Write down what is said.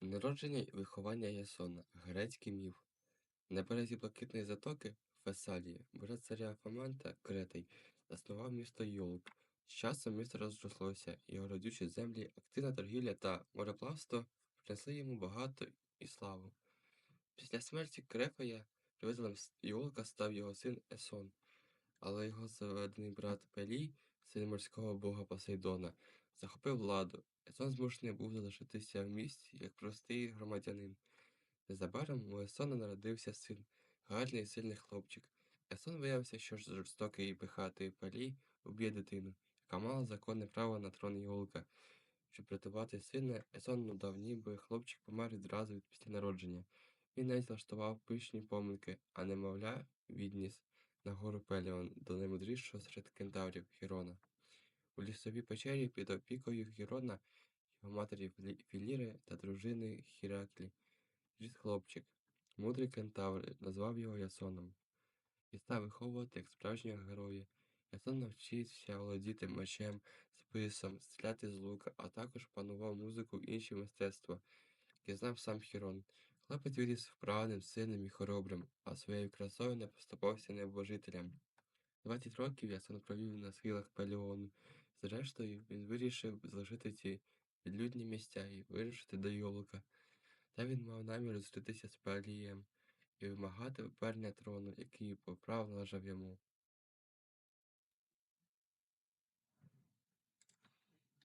Народження і виховання Ясона. Грецький міф. На березі Блакитної затоки Фесалії брат царя Фоманта Кретей заснував місто Йолк. З часом місто розрослося, його родючі землі, активна торгівля та мореплавство принесли йому багато і славу. Після смерті Крефея правителем Йолка став його син Есон, але його заведений брат Пелій, син морського бога Посейдона, захопив владу. Есон змушений був залишитися в місті як простий громадянин. Незабаром у Есона народився син, гарний і сильний хлопчик. Есон виявився, що ж жорстокий і пихатий Пелій уб'є дитину, яка мала законне право на трон Йолка. Щоб рятувати сина, Есон надав, ніби хлопчик помер відразу від після народження. Він навіть влаштував пишні поминки, а немовля відніс на гору Пеліон до наймудрішого серед кентаврів Хірона. У лісовій печері під опікою Хірона, його матері Філіри та дружини Хіраклі, ріс хлопчик. Мудрий кентавр назвав його Ясоном і став виховувати як справжнього героя. Ясон навчився володіти мечем, списом, стріляти з лука, а також панував музику і інші мистецтва, які знав сам Хірон. Хлопець виріс вправним, сильним і хоробрим, а своєю красою не поступався небожителям. 20 років Ясон провів на схилах Пеліону. Зрештою, він вирішив залишити ці відлюдні місця і вирушити до йолка. Та він мав намір зустрітися з Пелієм і вимагати повернення трону, який по праву належав йому.